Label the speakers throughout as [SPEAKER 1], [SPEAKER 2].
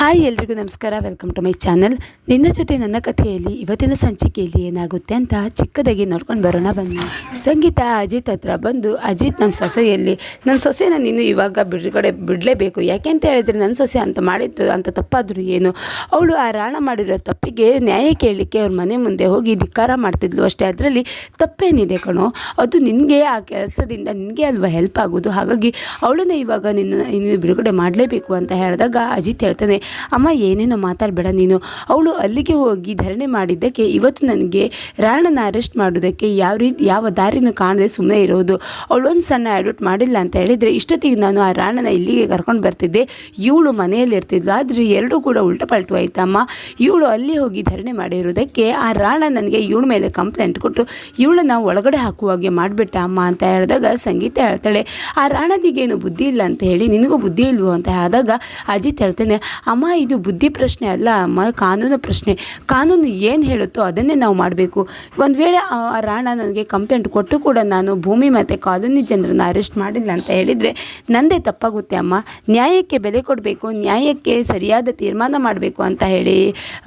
[SPEAKER 1] Hi ಎಲ್ರಿಗೂ ನಮಸ್ಕಾರ. Welcome to my channel ನಿನ್ನ ಜೊತೆ ನನ್ನ ಕಥೆಯಲ್ಲಿ, ಇವತ್ತಿನ ಸಂಚಿಕೆಯಲ್ಲಿ ಏನಾಗುತ್ತೆ ಅಂತ ಚಿಕ್ಕದಾಗಿ ನೋಡ್ಕೊಂಡು ಬರೋಣ ಬನ್ನಿ. ಸಂಗೀತ ಅಜಿತ್ ಹತ್ರ ಬಂದು, ಅಜಿತ್ ನನ್ನ ಸೊಸೆಯಲ್ಲಿ ನನ್ನ ಸೊಸೆನ ನೀನು ಇವಾಗ ಬಿಡುಗಡೆ ಬಿಡಲೇಬೇಕು. ಯಾಕೆ ಅಂತ ಹೇಳಿದ್ರೆ ನನ್ನ ಸೊಸೆ ಅಂತ ಮಾಡಿದ್ದು, ಅಂತ ತಪ್ಪಾದರೂ ಏನು? ಅವಳು ಆ ರಾಣ ಮಾಡಿರೋ ತಪ್ಪಿಗೆ ನ್ಯಾಯ ಕೇಳಲಿಕ್ಕೆ ಅವ್ರ ಮನೆ ಮುಂದೆ ಹೋಗಿ ಧಿಕ್ಕಾರ ಮಾಡ್ತಿದ್ಲು ಅಷ್ಟೇ. ಅದರಲ್ಲಿ ತಪ್ಪೇನಿದೆ ಕಣೋ. ಅದು ನಿನಗೆ, ಆ ಕೆಲಸದಿಂದ ನಿನಗೆ ಅಲ್ವಾ ಹೆಲ್ಪ್ ಆಗೋದು? ಹಾಗಾಗಿ ಅವಳನ್ನ ಇವಾಗ ನಿನ್ನ, ನೀನು ಬಿಡುಗಡೆ ಮಾಡಲೇಬೇಕು ಅಂತ ಹೇಳಿದಾಗ ಅಜಿತ್ ಹೇಳ್ತಾನೆ ಅಮ್ಮ, ಏನೇನೋ ಮಾತಾಡಬೇಡ ನೀನು. ಅವಳು ಅಲ್ಲಿಗೆ ಹೋಗಿ ಧರಣಿ ಮಾಡಿದ್ದಕ್ಕೆ ಇವತ್ತು ನನಗೆ ರಾಣನ ಅರೆಸ್ಟ್ ಮಾಡೋದಕ್ಕೆ ಯಾವ ರೀತಿ, ಯಾವ ದಾರಿನೂ ಕಾಣದೆ ಸುಮ್ಮನೆ ಇರೋದು. ಅವಳೊಂದು ಸಣ್ಣ ಅಡ್ವರ್ಟ್ ಮಾಡಿಲ್ಲ ಅಂತ ಹೇಳಿದರೆ ಇಷ್ಟೊತ್ತಿಗೆ ನಾನು ಆ ರಾಣನ ಇಲ್ಲಿಗೆ ಕರ್ಕೊಂಡು ಬರ್ತಿದ್ದೆ. ಇವಳು ಮನೆಯಲ್ಲಿ ಇರ್ತಿದ್ಲು. ಆದರೆ ಎರಡೂ ಕೂಡ ಉಲ್ಟ ಪಲ್ಟು ಆಯ್ತಮ್ಮ ಇವಳು ಅಲ್ಲಿ ಹೋಗಿ ಧರಣಿ ಮಾಡಿರೋದಕ್ಕೆ ಆ ರಾಣ ನನಗೆ ಇವಳ ಮೇಲೆ ಕಂಪ್ಲೇಂಟ್ ಕೊಟ್ಟು, ಇವಳನ್ನ ಒಳಗಡೆ ಹಾಕುವಾಗೆ ಮಾಡಿಬಿಟ್ಟ ಅಮ್ಮ ಅಂತ ಹೇಳಿದಾಗ ಸಂಗೀತ ಹೇಳ್ತಾಳೆ. ಆ ರಾಣನಿಗೇನು ಬುದ್ಧಿ ಇಲ್ಲ ಅಂತ ಹೇಳಿ, ನಿನಗೂ ಬುದ್ಧಿ ಇಲ್ವೋ? ಅಂತ ಹೇಳಿದಾಗ, ಅಜಿತ್ ಹೇಳ್ತೇನೆ. ಅಮ್ಮ ಇದು ಬುದ್ಧಿ ಪ್ರಶ್ನೆ ಅಲ್ಲ ಅಮ್ಮ ಕಾನೂನು ಪ್ರಶ್ನೆ. ಕಾನೂನು ಏನು ಹೇಳುತ್ತೋ ಅದನ್ನೇ ನಾವು ಮಾಡಬೇಕು. ಒಂದು ವೇಳೆ ಆ ರಾಣ ನನಗೆ ಕಂಪ್ಲೇಂಟ್ ಕೊಟ್ಟು ಕೂಡ ನಾನು ಭೂಮಿ ಮತ್ತು ಕಾಲೋನಿ ಜನರನ್ನು ಅರೆಸ್ಟ್ ಮಾಡಿಲ್ಲ ಅಂತ ಹೇಳಿದರೆ ನಂದೇ ತಪ್ಪಾಗುತ್ತೆ ಅಮ್ಮ. ನ್ಯಾಯಕ್ಕೆ ಬೆಲೆ ಕೊಡಬೇಕು, ನ್ಯಾಯಕ್ಕೆ ಸರಿಯಾದ ತೀರ್ಮಾನ ಮಾಡಬೇಕು ಅಂತ ಹೇಳಿ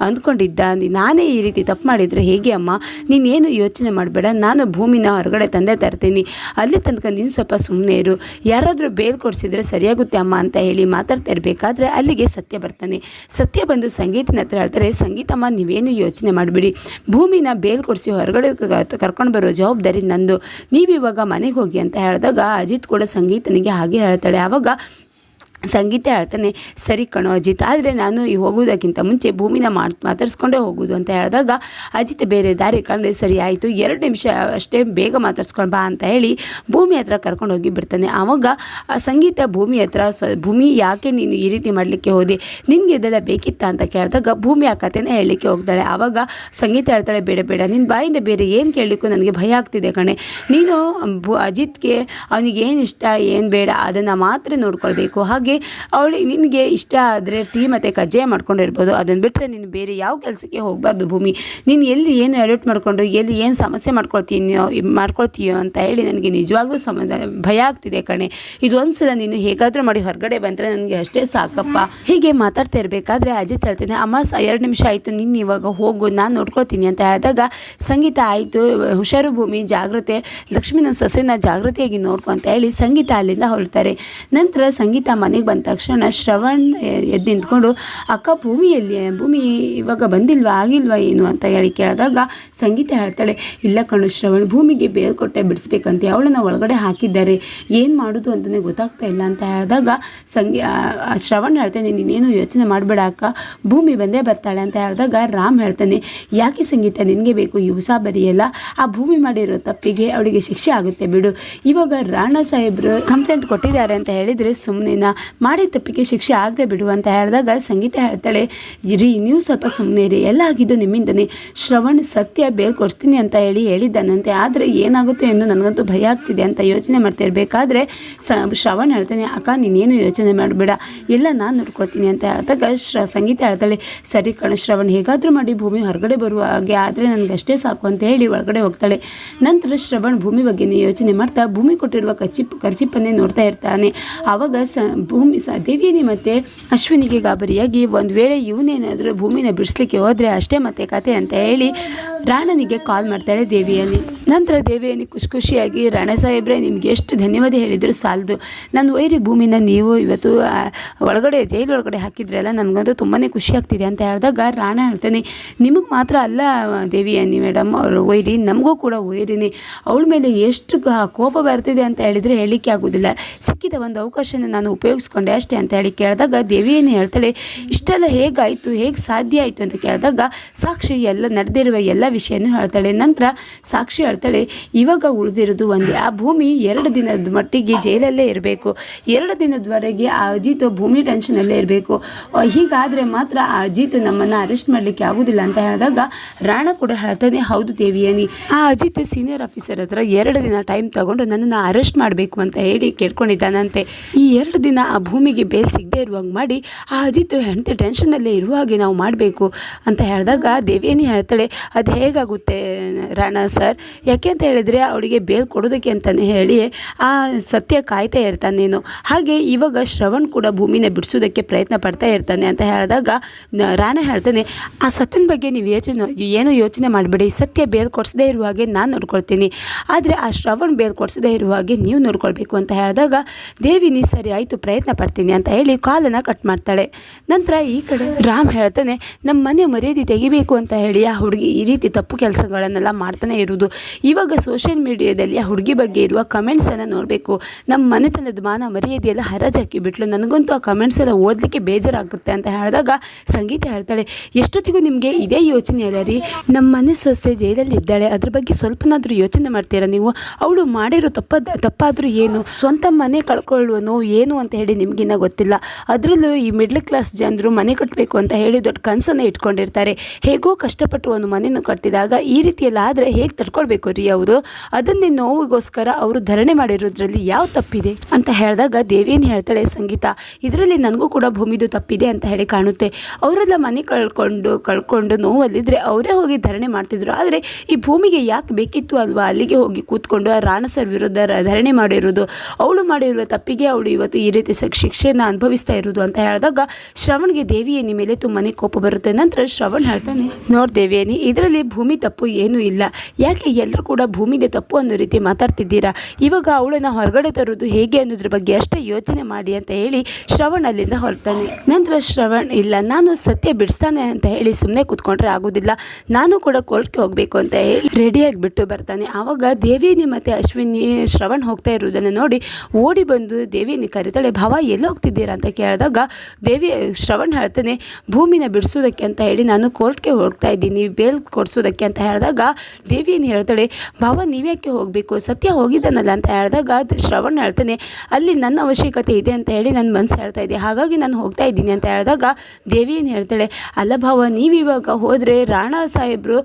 [SPEAKER 1] ಅಂದ್ಕೊಂಡಿದ್ದ. ನಾನೇ ಈ ರೀತಿ ತಪ್ಪು ಮಾಡಿದರೆ ಹೇಗೆ ಅಮ್ಮ? ನೀನೇನು ಯೋಚನೆ ಮಾಡಬೇಡ, ನಾನು ಭೂಮಿನ ಹೊರಗಡೆ ತಂದೆ ತರ್ತೀನಿ. ಅಲ್ಲಿ ತನಕ ನೀನು ಸ್ವಲ್ಪ ಸುಮ್ಮನೆ ಇರು. ಯಾರಾದರೂ ಬೇಲ್ ಕೊಡಿಸಿದ್ರೆ ಸರಿಯಾಗುತ್ತೆ ಅಮ್ಮ ಅಂತ ಹೇಳಿ ಮಾತಾಡ್ತಾ ಇರಬೇಕಾದ್ರೆ ಅಲ್ಲಿಗೆ ಸತ್ಯ ಬರ್ತಾನೆ ಸತ್ಯ ಬಂದು ಸಂಗೀತನ ಹತ್ರ ಹೇಳ್ತಾರೆ, ಸಂಗೀತಮ್ಮ, ನೀವೇನು ಯೋಚನೆ ಮಾಡಿಬಿಡಿ. ಭೂಮಿನ ಬೇಲ್ ಕೊಡಿಸಿ ಹೊರಗಡೆ ಕರ್ಕೊಂಡು ಬರೋ ಜವಾಬ್ದಾರಿ ನಂದು. ನೀವಿವಾಗ ಮನೆಗೆ ಹೋಗಿ ಅಂತ ಹೇಳಿದಾಗ, ಅಜಿತ್ ಕೂಡ ಸಂಗೀತನಿಗೆ ಹಾಗೆ ಹೇಳ್ತಾಳೆ. ಆವಾಗ ಸಂಗೀತ ಹೇಳ್ತಾನೆ ಸರಿ ಕಣೋ ಅಜಿತ್. ಆದರೆ ನಾನು ಈ ಹೋಗೋದಕ್ಕಿಂತ ಮುಂಚೆ ಭೂಮಿನ ಮಾತ್, ಮಾತಾಡ್ಸ್ಕೊಂಡೇ ಹೋಗೋದು ಅಂತ ಹೇಳಿದಾಗ, ಅಜಿತ್, ಬೇರೆ ದಾರಿ ಕಂಡ್ರೆ ಸರಿ ಆಯಿತು. ಎರಡು ನಿಮಿಷ ಅಷ್ಟೇ ಬೇಗ ಮಾತಾಡ್ಸ್ಕೊಂಡು ಬಾ ಅಂತ ಹೇಳಿ ಭೂಮಿ ಹತ್ರ ಕರ್ಕೊಂಡು ಹೋಗಿ ಬಿಡ್ತಾನೆ. ಆವಾಗ, ಆ ಸಂಗೀತ ಭೂಮಿ ಹತ್ರ ಸ್ವ, ಭೂಮಿ ಯಾಕೆ ನೀನು ಈ ರೀತಿ ಮಾಡಲಿಕ್ಕೆ ಹೋದೆ? ನಿನಗೆ ಇದೆಲ್ಲ ಬೇಕಿತ್ತ? ಅಂತ ಕೇಳಿದಾಗ ಭೂಮಿ ಆ ಕಥೆನ ಹೇಳಲಿಕ್ಕೆ ಹೋಗ್ತಾಳೆ. ಆವಾಗ ಸಂಗೀತ ಹೇಳ್ತಾಳೆ, ಬೇಡ ಬೇಡ. ನಿನ್ನ ಬಾಯಿಂದ ಬೇರೆ ಏನು ಕೇಳಲಿಕ್ಕೂ ನನಗೆ ಭಯ ಆಗ್ತಿದೆ ಕಣೆ. ನೀನು ಭೂ, ಅಜಿತ್ಗೆ ಅವನಿಗೆ ಏನು ಇಷ್ಟ, ಏನು ಬೇಡ ಅದನ್ನು ಮಾತ್ರ ನೋಡ್ಕೊಳ್ಬೇಕು. ಹಾಗೆ ಅವಳಿಗೆ ನಿನಗೆ ಇಷ್ಟ ಆದರೆ ಟೀ ಮತ್ತು ಕಜ್ಜಾಯ ಮಾಡ್ಕೊಂಡಿರ್ಬೋದು. ಅದನ್ನು ಬಿಟ್ಟರೆ ನೀನು ಬೇರೆ ಯಾವ ಕೆಲಸಕ್ಕೆ ಹೋಗಬಾರ್ದು ಭೂಮಿ. ನೀನು ಎಲ್ಲಿ ಏನು ಅಲರ್ಟ್ ಮಾಡಿಕೊಂಡು, ಎಲ್ಲಿ ಏನು ಸಮಸ್ಯೆ ಮಾಡ್ಕೊಳ್ತೀನೋ ಮಾಡ್ಕೊಳ್ತೀಯೋ ಅಂತ ಹೇಳಿ ನನಗೆ ನಿಜವಾಗ್ಲೂ ಸಮ ಭಯ ಆಗ್ತಿದೆ ಕಣೆ. ಇದು ಒಂದ್ಸಲ ನೀನು ಹೇಗಾದರೂ ಮಾಡಿ ಹೊರಗಡೆ ಬಂದರೆ ನನಗೆ ಅಷ್ಟೇ ಸಾಕಪ್ಪ. ಹೀಗೆ ಮಾತಾಡ್ತಾ ಇರಬೇಕಾದ್ರೆ ಅಜಿತ್ ಹೇಳ್ತೇನೆ, ಅಮ್ಮ ಎರಡು ನಿಮಿಷ ಆಯಿತು, ನೀನು ಇವಾಗ ಹೋಗು, ನಾನು ನೋಡ್ಕೊಳ್ತೀನಿ ಅಂತ ಹೇಳಿದಾಗ, ಸಂಗೀತ ಆಯಿತು, ಹುಷಾರು ಭೂಮಿ, ಜಾಗ್ರತೆ, ಲಕ್ಷ್ಮೀನ ನನ್ನ ಸೊಸೆನ ಜಾಗೃತಿಯಾಗಿ ನೋಡ್ಕೊ ಅಂತ ಹೇಳಿ ಸಂಗೀತ ಅಲ್ಲಿಂದ ಹೊರಡ್ತಾರೆ. ನಂತರ ಸಂಗೀತ ಮನೆಗೆ ಬಂದ ತಕ್ಷಣ ಶ್ರವಣ್ ಎದ್ದು ನಿಂತ್ಕೊಂಡು, ಅಕ್ಕ ಭೂಮಿಯಲ್ಲಿ ಭೂಮಿ ಇವಾಗ ಬಂದಿಲ್ವಾ? ಆಗಿಲ್ವಾ ಏನು? ಅಂತ ಹೇಳಿ ಕೇಳಿದಾಗ ಸಂಗೀತ ಹೇಳ್ತಾಳೆ, ಇಲ್ಲ ಕಣು ಶ್ರವಣ್, ಭೂಮಿಗೆ ಬೇಲ್ ಕೊಟ್ಟೆ ಬಿಡಿಸ್ಬೇಕಂತೆ. ಅವಳನ್ನ ಒಳಗಡೆ ಹಾಕಿದ್ದಾರೆ. ಏನು ಮಾಡೋದು ಅಂತಲೇ ಗೊತ್ತಾಗ್ತಾ ಇಲ್ಲ. ಅಂತ ಹೇಳಿದಾಗ ಸಂಗೀ ಶ್ರವಣ್ ಹೇಳ್ತಾನೆ, ನೀನೇನು ಯೋಚನೆ ಮಾಡಬೇಡ ಅಕ್ಕ. ಭೂಮಿ ಬಂದೇ ಬರ್ತಾಳೆ. ಅಂತ ಹೇಳಿದಾಗ ರಾಮ್ ಹೇಳ್ತಾನೆ, ಯಾಕೆ ಸಂಗೀತ ನಿನಗೆ ಬೇಕು? ಈ ಬರೆಯಲ್ಲ. ಆ ಭೂಮಿ ಮಾಡಿರೋ ತಪ್ಪಿಗೆ ಅವಳಿಗೆ ಶಿಕ್ಷೆ ಆಗುತ್ತೆ ಬಿಡು. ಇವಾಗ ರಾಣಾ ಸಾಹೇಬ್ರು ಕಂಪ್ಲೇಂಟ್ ಕೊಟ್ಟಿದ್ದಾರೆ ಅಂತ ಹೇಳಿದರೆ ಸುಮ್ಮನೆನ ಮಾಡಿದ ತಪ್ಪಿಗೆ ಶಿಕ್ಷೆ ಆಗದೆ ಬಿಡು ಅಂತ ಹೇಳಿದಾಗ ಸಂಗೀತ ಹೇಳ್ತಾಳೆ ರೀ ನೀವು ಸ್ವಲ್ಪ ಸುಮ್ಮನೆ ರೀ ಎಲ್ಲ ಆಗಿದ್ದು ನಿಮ್ಮಿಂದನೇ. ಶ್ರವಣ್ ಸತ್ಯ ಬೇಲ್ಕೊಡ್ತೀನಿ ಅಂತ ಹೇಳಿ ಹೇಳಿದ್ದಾನಂತೆ. ಆದರೆ ಏನಾಗುತ್ತೆ ಎಂದು ನನಗಂತೂ ಭಯ ಆಗ್ತಿದೆ ಅಂತ ಯೋಚನೆ ಮಾಡ್ತಾ ಇರಬೇಕಾದ್ರೆ ಸ, ಶ್ರವಣ್ ಹೇಳ್ತಾನೆ, ಅಕ್ಕ, ನೀನೇನು ಯೋಚನೆ ಮಾಡಬೇಡ. ಎಲ್ಲ ನಾನು ನೋಡ್ಕೊಳ್ತೀನಿ ಅಂತ ಹೇಳಿದಾಗ ಶ್ರ, ಸಂಗೀತ ಹೇಳ್ತಾಳೆ, ಸರಿ ಕಣ ಶ್ರವಣ್, ಹೇಗಾದರೂ ಮಾಡಿ ಭೂಮಿ ಹೊರಗಡೆ ಬರುವ ಹಾಗೆ, ಆದರೆ ನನಗೆ ಅಷ್ಟೇ ಸಾಕು ಅಂತ ಹೇಳಿ ಒಳಗಡೆ ಹೋಗ್ತಾಳೆ. ನಂತರ ಶ್ರವಣ್ ಭೂಮಿ ಬಗ್ಗೆ ಯೋಚನೆ ಮಾಡ್ತಾ ಭೂಮಿ ಕೊಟ್ಟಿರುವ ಕಚ್ಚಿಪ್, ಕರ್ಚಿಪ್ಪನ್ನೇ ನೋಡ್ತಾ ಇರ್ತಾನೆ. ಆವಾಗ ಸ ಭೂಮಿ ಸಹ ದೇವಿನಿ ಮತ್ತು ಅಶ್ವಿನಿಗೆ ಗಾಬರಿಯಾಗಿ ಒಂದು ವೇಳೆ ಇವನೇನಾದರೂ ಭೂಮಿನ ಬಿಡಿಸ್ಲಿಕ್ಕೆ ಹೋದರೆ ಅಷ್ಟೇ ಮತ್ತೆ ಕತೆ ಅಂತ ಹೇಳಿ ರಾಣನಿಗೆ ಕಾಲ್ ಮಾಡ್ತಾಳೆ ದೇವಿಯಲ್ಲಿ. ನಂತರ ದೇವಿಯಲ್ಲಿ ಖುಷಿ ಖುಷಿಯಾಗಿ, ರಾಣ ಸಾಹೇಬ್ರೆ, ನಿಮ್ಗೆ ಎಷ್ಟು ಧನ್ಯವಾದ ಹೇಳಿದ್ರು ಸಾಲದು. ನಾನು ಒಯ್ರಿ ಭೂಮಿನ ನೀವು ಇವತ್ತು ಒಳಗಡೆ, ಜೈಲೊಳಗಡೆ ಹಾಕಿದ್ರಲ್ಲ ನನಗಂತೂ ತುಂಬಾ ಖುಷಿ ಆಗ್ತಿದೆ ಅಂತ ಹೇಳಿದಾಗ ರಾಣ ಹೇಳ್ತಾನೆ, ನಿಮಗೆ ಮಾತ್ರ ಅಲ್ಲ ದೇವಿಯನ್ನಿ ಮೇಡಮ್ ಅವರು ಒಯ್ರಿ ನಮಗೂ ಕೂಡ ಒಯ್ರಿನಿ ಅವಳ ಮೇಲೆ ಎಷ್ಟು ಕೋಪ ಬರ್ತಿದೆ ಅಂತ ಹೇಳಿದರೆ ಹೇಳಲಿಕ್ಕೆ ಆಗೋದಿಲ್ಲ. ಸಿಕ್ಕಿದ ಒಂದು ಅವಕಾಶನ ನಾನು ಉಪಯೋಗಿಸ್ಕೊಂಡೆ ಅಷ್ಟೇ ಅಂತ ಹೇಳಿ ಕೇಳಿದಾಗ ದೇವಿಯನ್ನು ಹೇಳ್ತಾಳೆ, ಇಷ್ಟೆಲ್ಲ ಹೇಗಾಯಿತು? ಹೇಗೆ ಸಾಧ್ಯ ಆಯಿತು? ಅಂತ ಕೇಳಿದಾಗ, ಸಾಕ್ಷಿ ಎಲ್ಲ ನಡೆದಿರುವ ಎಲ್ಲ ವಿಷಯನೂ ಹೇಳ್ತಾಳೆ. ನಂತರ ಸಾಕ್ಷಿ ಹೇಳ್ತಾಳೆ, ಇವಾಗ ಉಳಿದಿರೋದು ಒಂದೇ. ಆ ಭೂಮಿ ಎರಡು ದಿನದ ಮಟ್ಟಿಗೆ ಜೈಲಲ್ಲೇ ಇರಬೇಕು. ಎರಡು ದಿನದವರೆಗೆ ಆ ಅಜಿತು ಭೂಮಿ ಟೆನ್ಷನಲ್ಲೇ ಇರಬೇಕು. ಹೀಗಾದರೆ ಮಾತ್ರ ಆ ಅಜಿತು ನಮ್ಮನ್ನು ಅರೆಸ್ಟ್ ಮಾಡಲಿಕ್ಕೆ ಆಗೋದಿಲ್ಲ ಅಂತ ಹೇಳಿದಾಗ, ರಾಣ ಕೂಡ ಹೇಳ್ತಾನೆ, ಹೌದು ದೇವಿಯನಿ. ಆ ಅಜಿತ್ ಸೀನಿಯರ್ ಆಫೀಸರ್ ಹತ್ರ ಎರಡು ದಿನ ಟೈಮ್ ತಗೊಂಡು ನನ್ನನ್ನು ಅರೆಸ್ಟ್ ಮಾಡಬೇಕು ಅಂತ ಹೇಳಿ ಕೇಳ್ಕೊಂಡಿದ್ದಾನಂತೆ ಈ ಎರಡು ದಿನ ಆ ಭೂಮಿಗೆ ಬೇಲ್ ಸಿಗದೆ ಇರುವಂಗೆ ಮಾಡಿ, ಆ ಅಜಿತ್ ಹೆಂಡತಿ ಟೆನ್ಷನಲ್ಲೇ ಇರುವ ಹಾಗೆ ನಾವು ಮಾಡಬೇಕು ಅಂತ ಹೇಳಿದಾಗ ದೇವಿಯೇ ಹೇಳ್ತಾಳೆ, ಅದು ಹೇಗಾಗುತ್ತೆ? ರಾಣಾ ಸರ್, ಯಾಕೆ ಅಂತ ಹೇಳಿದರೆ ಅವಳಿಗೆ ಬೇಲ್ ಕೊಡೋದಕ್ಕೆ ಅಂತಲೇ ಹೇಳಿ ಆ ಸತ್ಯ ಕಾಯ್ತಾ ಇರ್ತಾನೆ ನೀನು. ಹಾಗೆ ಇವಾಗ ಶ್ರವಣ್ ಕೂಡ ಭೂಮಿನ ಬಿಡಿಸೋದಕ್ಕೆ ಪ್ರಯತ್ನ ಪಡ್ತಾ ಇರ್ತಾನೆ ಅಂತ ಹೇಳಿದಾಗ ರಾಣ ಹೇಳ್ತಾನೆ, ಆ ಸತ್ಯನ ಬಗ್ಗೆ ನೀವು ಯೋಚನೆ ಏನು ಯೋಚನೆ ಮಾಡಬೇಡಿ. ಸತ್ಯ ಬೇಲ್ ಕೊಡಿಸದೇ ಇರುವ ಹಾಗೆ ನಾನು ನೋಡ್ಕೊಳ್ತೀನಿ. ಆದರೆ ಆ ಶ್ರವಣ್ ಬೇಲ್ ಕೊಡಿಸದೇ ಇರುವ ಹಾಗೆ ನೀವು ನೋಡ್ಕೊಳ್ಬೇಕು ಅಂತ ಹೇಳಿದಾಗ ದೇವಿನಿ ಸರಿ ಆಯಿತು, ಪ್ರಯತ್ನ ಪಡ್ತೀನಿ ಅಂತ ಹೇಳಿ ಕಾಲನ್ನು ಕಟ್ ಮಾಡ್ತಾಳೆ. ನಂತರ ಈ ಕಡೆ ರಾಮ್ ಹೇಳ್ತಾನೆ ನಮ್ಮ ಮನೆ ಮರ್ಯಾದೆ ತೆಗಿಬೇಕು ಅಂತ ಹೇಳಿ ಆ ಹುಡುಗಿ ಈ ರೀತಿ ತಪ್ಪು ಕೆಲಸಗಳನ್ನೆಲ್ಲ ಮಾಡ್ತಾನೆ ಇರುವುದು. ಇವಾಗ ಸೋಷಿಯಲ್ ಮೀಡಿಯಾದಲ್ಲಿ ಆ ಹುಡುಗಿ ಬಗ್ಗೆ ಇರುವ ಕಮೆಂಟ್ಸನ್ನು ನೋಡಬೇಕು. ನಮ್ಮ ಮನೆತನದ ಮಾನ ಮರ್ಯಾದೆಯೆಲ್ಲ ಹರಾಜಾಕಿ ಬಿಟ್ಲು. ನನಗಂತೂ ಆ ಕಮೆಂಟ್ಸ್ ಎಲ್ಲ ಓದಲಿಕ್ಕೆ ಬೇಜಾರಾಗುತ್ತೆ ಅಂತ ಹೇಳಿದಾಗ ಸಂಗೀತ ಹೇಳ್ತಾಳೆ, ಎಷ್ಟೊತ್ತಿಗೂ ನಿಮಗೆ ಇದೇ ಯೋಚನೆ ಅಲ್ಲ ರೀ? ನಮ್ಮ ಮನೆ ಸೊಸೆ ಜೈಲಲ್ಲಿ ಇದ್ದಾಳೆ. ಅದ್ರ ಬಗ್ಗೆ ಸ್ವಲ್ಪನಾದರೂ ಯೋಚನೆ ಮಾಡ್ತೀರಾ ನೀವು? ಅವಳು ಮಾಡಿರೋ ತಪ್ಪ, ತಪ್ಪಾದರೂ ಏನು? ಸ್ವಂತ ಮನೆ ಕಳ್ಕೊಳ್ಳುವ ನೋವು ಏನು ಅಂತ ಹೇಳಿ ನಿಮಗಿನ್ನ ಗೊತ್ತಿಲ್ಲ. ಅದರಲ್ಲೂ ಈ ಮಿಡ್ಲ್ ಕ್ಲಾಸ್ ಜನರು ಮನೆ ಕಟ್ಟಬೇಕು ಅಂತ ಹೇಳಿ ದೊಡ್ಡ ಕನಸನ್ನು ಇಟ್ಕೊಂಡಿರ್ತಾರೆ. ಹೇಗೋ ಕಷ್ಟಪಟ್ಟು ಒಂದು ಮನೆಯನ್ನು ಕಟ್ಟಿದಾಗ ಈ ರೀತಿಯೆಲ್ಲ ಆದರೆ ಹೇಗೆ ತಡ್ಕೊಳ್ಬೇಕು ರೀ ಅವರು? ಅದನ್ನೇ ನೋವಿಗೋಸ್ಕರ ಅವರು ಧರಣಿ ಮಾಡಿರೋದ್ರಲ್ಲಿ ಯಾವ ತಪ್ಪಿದೆ? ಅಂತ ಹೇಳಿದಾಗ ದೇವಿಯನ್ನು ಹೇಳ್ತಾಳೆ ಸಂಗೀತ, ಇದರಲ್ಲಿ ನನಗೂ ಕೂಡ ಭೂಮಿದು ತಪ್ಪಿದೆ ಅಂತ ಹೇಳಿ ಕಾಣುತ್ತೆ. ಅವರೆಲ್ಲ ಮನೆ ಕಳ್ಕೊಂಡು ಕಳ್ಕೊಂಡು ನೋವಲ್ಲಿದ್ದರೆ ಅವರೇ ಹೋಗಿ ಧರಣಿ ಮಾಡ್ತಿದ್ರು. ಆದರೆ ಈ ಭೂಮಿಗೆ ಯಾಕೆ ಬೇಕಿತ್ತು ಅಲ್ವಾ? ಅಲ್ಲಿಗೆ ಹೋಗಿ ಕೂತ್ಕೊಂಡು ಆ ರಾಣಸರ್ ವಿರುದ್ಧ ಧರಣಿ ಮಾಡಿರೋದು. ಅವಳು ಮಾಡಿರುವ ತಪ್ಪಿಗೆ ಅವಳು ಇವತ್ತು ಈ ರೀತಿ ಶಿಕ್ಷೆಯನ್ನು ಅನುಭವಿಸ್ತಾ ಇರೋದು ಅಂತ ಹೇಳಿದಾಗ ಶ್ರವಣ್ಗೆ ದೇವಿಯನಿ ಮೇಲೆ ತುಂಬಾ ಕೋಪ ಬರುತ್ತೆ. ನಂತರ ಶ್ರವಣ್ ಹೇಳ್ತಾನೆ, ನೋಡ್ ದೇವಿಯನಿ ಇದರಲ್ಲಿ ಭೂಮಿ ತಪ್ಪು ಏನೂ ಇಲ್ಲ. ಯಾಕೆ ಎಲ್ಲರೂ ಕೂಡ ಭೂಮಿದೆ ತಪ್ಪು ಅನ್ನೋ ರೀತಿ ಮಾತಾಡ್ತಿದ್ದೀರಾ? ಇವಾಗ ಅವಳನ್ನು ಹೊರಗಡೆ ತರೋದು ಹೇಗೆ ಅನ್ನೋದ್ರ ಬಗ್ಗೆ ಅಷ್ಟೇ ಯೋಚನೆ ಮಾಡಿ ಅಂತ ಹೇಳಿ ಶ್ರವಣ್ ಅಲ್ಲಿಂದ ಹೊರತಾನೆ ನಂತರ ಶ್ರವಣ್, ಇಲ್ಲ, ನಾನು ಸತ್ಯ ಬಿಡಿಸ್ತಾನೆ ಅಂತ ಹೇಳಿ ಸುಮ್ಮನೆ ಕೂತ್ಕೊಂಡ್ರೆ ಆಗೋದಿಲ್ಲ. ನಾನು ಕೂಡ ಕೋರ್ಟ್ಗೆ ಹೋಗಬೇಕು ಅಂತ ಹೇಳಿ ರೆಡಿಯಾಗಿ ಬಿಟ್ಟು ಬರ್ತಾನೆ. ಆವಾಗ ದೇವಿನಿ ಮತ್ತು ಅಶ್ವಿನಿ, ಶ್ರವಣ್ ಹೋಗ್ತಾ ಇರುವುದನ್ನು ನೋಡಿ ಓಡಿ ಬಂದು ದೇವಿನಿ ಕರೀತಾಳೆ, ಭಾವ, ಎಲ್ಲಿ ಹೋಗ್ತಿದ್ದೀರಾ? ಅಂತ ಕೇಳಿದಾಗ ದೇವಿ, ಶ್ರವಣ್ ಹೇಳ್ತಾನೆ, ಭೂಮಿನ ಬಿಡಿಸೋದಕ್ಕೆ ಅಂತ ಹೇಳಿ ನಾನು ಕೋರ್ಟ್ಗೆ ಹೋಗ್ತಾ ಇದ್ದೀನಿ, ಬೇಲ್ ಕೊಡಿಸೋದಕ್ಕೆ ಅಂತ ಹೇಳಿದಾಗ ದೇವಿಯನ್ನು ಹೇಳ್ತಾಳೆ ಭಾವ ನೀವ್ಯಾಕೆ ಹೋಗಬೇಕು? ಸತ್ಯ ಹೋಗಿದ್ದಾನಲ್ಲ ಅಂತ ಹೇಳಿದಾಗ ಶ್ರವಣ್ ಹೇಳ್ತಾನೆ, ಅಲ್ಲಿ ನನ್ನ ಅವಶ್ಯಕತೆ ಇದೆ ಅಂತ ಹೇಳಿ ನನ್ನ ಮನಸ್ಸು ಹೇಳ್ತಾ ಇದೆ. ಹಾಗಾಗಿ ನಾನು ಹೋಗ್ತಾ ಇದ್ದೀನಿ ಅಂತ ಹೇಳಿದಾಗ ದೇವಿಯನ್ನು ಹೇಳ್ತಾಳೆ, ಅಲ್ಲ ಭಾವ ನೀವಿವಾಗ ಹೋದರೆ ರಾಣಾ ಸಾಹೇಬರು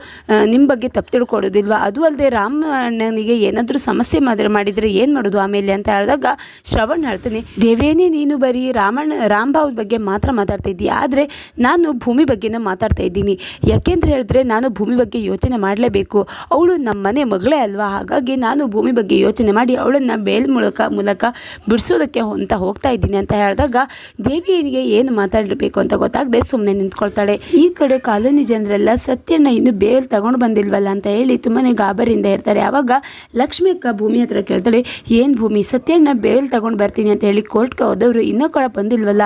[SPEAKER 1] ನಿಮ್ಮ ಬಗ್ಗೆ ತಪ್ಪು ತಿಳ್ಕೊಡೋದಿಲ್ವ ಅದು ಅಲ್ಲದೆ ರಾಮಣ್ಣನಿಗೆ ಏನಾದರೂ ಸಮಸ್ಯೆ ಮಾತ್ರ ಮಾಡಿದರೆ ಏನು ಮಾಡೋದು ಆಮೇಲೆ? ಅಂತ ಹೇಳಿದಾಗ ಶ್ರವಣ್ ಹೇಳ್ತಾನೆ ದೇವೇನೇ ನೀನು ಬರೀ ರಾಮಣ್ಣ ರಾಮಭಾವದ ಬಗ್ಗೆ ಮಾತ್ರ ಮಾತಾಡ್ತಾ ಇದ್ದೀಯ? ಆದರೆ ನಾನು ಭೂಮಿ ಬಗ್ಗೆನೇ ಮಾತಾಡ್ತಾ ಇದ್ದೀನಿ. ಯಾಕೆಂದ್ರೆ ಹೇಳಿದ್ರೆ ನಾನು ಭೂಮಿ ಬಗ್ಗೆ ಯೋಚನೆ ಮಾಡಲೇಬೇಕು. ಅವಳು ನಮ್ಮ ಮನೆ ಮಗಳೇ ಅಲ್ವಾ? ಹಾಗಾಗಿ ನಾನು ಭೂಮಿ ಬಗ್ಗೆ ಯೋಚನೆ ಮಾಡಿ ಅವಳನ್ನು ಬೇಲ್ ಮೂಲಕ ಮೂಲಕ ಬಿಡಿಸೋದಕ್ಕೆ ಅಂತ ಹೋಗ್ತಾ ಇದ್ದೀನಿ ಅಂತ ಹೇಳಿದಾಗ, ದೇವಿಯನಿಗೆ ಏನು ಮಾತಾಡಬೇಕು ಅಂತ ಗೊತ್ತಾಗದೆ ಸುಮ್ಮನೆ ನಿಂತ್ಕೊಳ್ತಾಳೆ. ಈ ಕಡೆ ಕಾಲೋನಿ ಜನರೆಲ್ಲ ಸತ್ಯಣ್ಣ ಇನ್ನು ಬೇಲ್ ತಗೊಂಡು ಬಂದಿಲ್ವಲ್ಲ ಅಂತ ಹೇಳಿ ತುಂಬಾ ಗಾಬರಿಯಿಂದ ಇರ್ತಾರೆ. ಆವಾಗ ಲಕ್ಷ್ಮಿ ಅಕ್ಕ ಭೂಮಿ ಹತ್ರ ಕೇಳ್ತಾಳೆ, ಏನು ಭೂಮಿ? ಸತ್ಯಣ್ಣ ಬೇಲ್ ತಗೊಂಡು ಬರ್ತೀನಿ ಅಂತ ಹೇಳಿ ಕೋರ್ಟ್ಗೆ ಹೋದವರು ಇನ್ನೂ ಕೂಡ ಬಂದಿಲ್ವಲ್ಲ?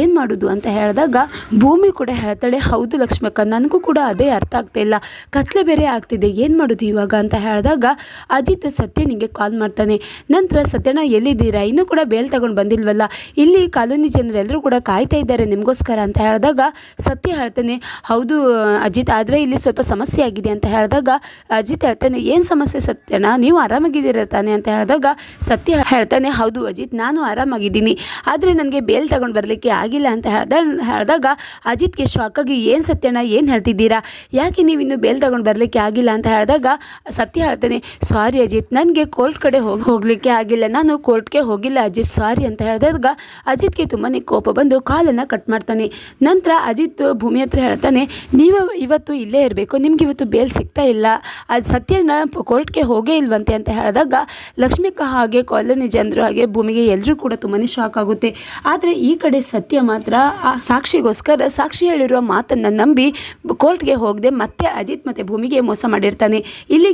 [SPEAKER 1] ಏನು ಮಾಡೋದು? ಅಂತ ಹೇಳಿದಾಗ ಭೂಮಿ ಕೂಡ ಹೇಳ್ತಾಳೆ, ಹೌದು ಲಕ್ಷ್ಮಿ ಅಕ್ಕ, ನನಗೂ ಕೂಡ ಅದೇ ಅರ್ಥ ಆಗ್ತಾ ಇಲ್ಲ. ಕತ್ಲೆ ಬೇರೆ ಆಗ್ತಿದೆ. ಏನು ಮಾಡೋದು ಇವಾಗ ಅಂತ ಹೇಳಿದಾಗ ಅಜಿತ್ ಸತ್ಯನಿಗೆ ಕಾಲ್ ಮಾಡ್ತಾನೆ. ನಂತರ ಸತ್ಯನ ಎಲ್ಲಿದ್ದೀರಾ? ಇನ್ನೂ ಕೂಡ ಬೇಲ್ ತಗೊಂಡು ಬಂದಿಲ್ವಲ್ಲ? ಇಲ್ಲಿ ಕಾಲೋನಿ ಜನರೆಲ್ಲರೂ ಕೂಡ ಕಾಯ್ತಾ ಇದ್ದಾರೆ ನಿಮಗೋಸ್ಕರ ಅಂತ ಹೇಳಿದಾಗ ಸತ್ಯ ಹೇಳ್ತಾನೆ, ಹೌದು, ಅಜಿತ್, ಆದರೆ ಇಲ್ಲಿ ಸ್ವಲ್ಪ ಸಮಸ್ಯೆ ಆಗಿದೆ ಅಂತ ಹೇಳಿದಾಗ ಅಜಿತ್ ಹೇಳ್ತಾನೆ, ಏನು ಸಮಸ್ಯೆ ಸತ್ಯಣ್ಣ? ನೀವು ಆರಾಮಾಗಿದ್ದೀರ ತಾನೆ? ಅಂತ ಹೇಳಿದಾಗ ಸತ್ಯ ಹೇಳ್ತಾನೆ, ಹೌದು ಅಜಿತ್, ನಾನು ಆರಾಮಾಗಿದ್ದೀನಿ. ಆದರೆ ನನಗೆ ಬೇಲ್ ತಗೊಂಡು ಬರಲಿಕ್ಕೆ ಆಗಿಲ್ಲ ಅಂತ ಹೇಳ್ದ ಹೇಳಿದಾಗ ಅಜಿತ್ಗೆ ಶಾಕಾಗಿ ಏನು ಸತ್ಯಣ್ಣ? ಏನು ಹೇಳ್ತಿದ್ದೀರಾ? ಯಾಕೆ ನೀವು ಇನ್ನೂ ಬೇಲ್ ತಗೊಂಡು ಬರಲಿಕ್ಕೆ ಆಗಿಲ್ಲ ಅಂತ ಹೇಳಿದಾಗ, ಸತ್ಯ ಹೇಳ್ತಾನೆ ಸಾರಿ ಅಜಿತ್, ನನಗೆ ಕೋರ್ಟ್ ಕಡೆ ಹೋಗಿ, ಹೋಗಲಿಕ್ಕೆ ಆಗಿಲ್ಲ. ನಾನು ಕೋರ್ಟ್ಗೆ ಹೋಗಿಲ್ಲ ಅಜಿತ್ ಸಾರಿ ಅಂತ ಹೇಳಿದಾಗ, ಅಜಿತ್ಗೆ ತುಂಬಾ ಕೋಪ ಬಂದು ಕಾಲನ್ನು ಕಟ್ ಮಾಡ್ತಾನೆ. ನಂತರ ಅಜಿತ್ ಭೂಮಿ ಹತ್ರ ಹೇಳ್ತಾನೆ, ನೀವು ಇವತ್ತು ಇಲ್ಲೇ ಇರಬೇಕು, ನಿಮ್ಗೆ ಇವತ್ತು ಬೇಲ್ ಸಿಗ್ತಾ ಇಲ್ಲ. ಅದು ಸತ್ಯನ ಕೋರ್ಟ್ಗೆ ಹೋಗೇ ಇಲ್ವಂತೆ ಅಂತ ಹೇಳಿದಾಗ, ಲಕ್ಷ್ಮಿಕ ಹಾಗೆ ಕಾಲೋನಿ ಜನರು ಹಾಗೆ ಭೂಮಿಗೆ ಎಲ್ಲರೂ ಕೂಡ ತುಂಬಾ ಶಾಕ್ ಆಗುತ್ತೆ. ಆದರೆ ಈ ಕಡೆ ಸತ್ಯ ಮಾತ್ರ, ಆ ಸಾಕ್ಷಿಗೋಸ್ಕರ ಸಾಕ್ಷಿ ಹೇಳಿರುವ ಮಾತನ್ನು ನಂಬಿ ಕೋರ್ಟ್ಗೆ ಹೋಗದೆ ಮತ್ತೆ ಅಜಿತ್ ಮತ್ತು ಭೂಮಿಗೆ ಮೋಸ ಮಾಡಿರ್ತಾನೆ ಇಲ್ಲಿಗೆ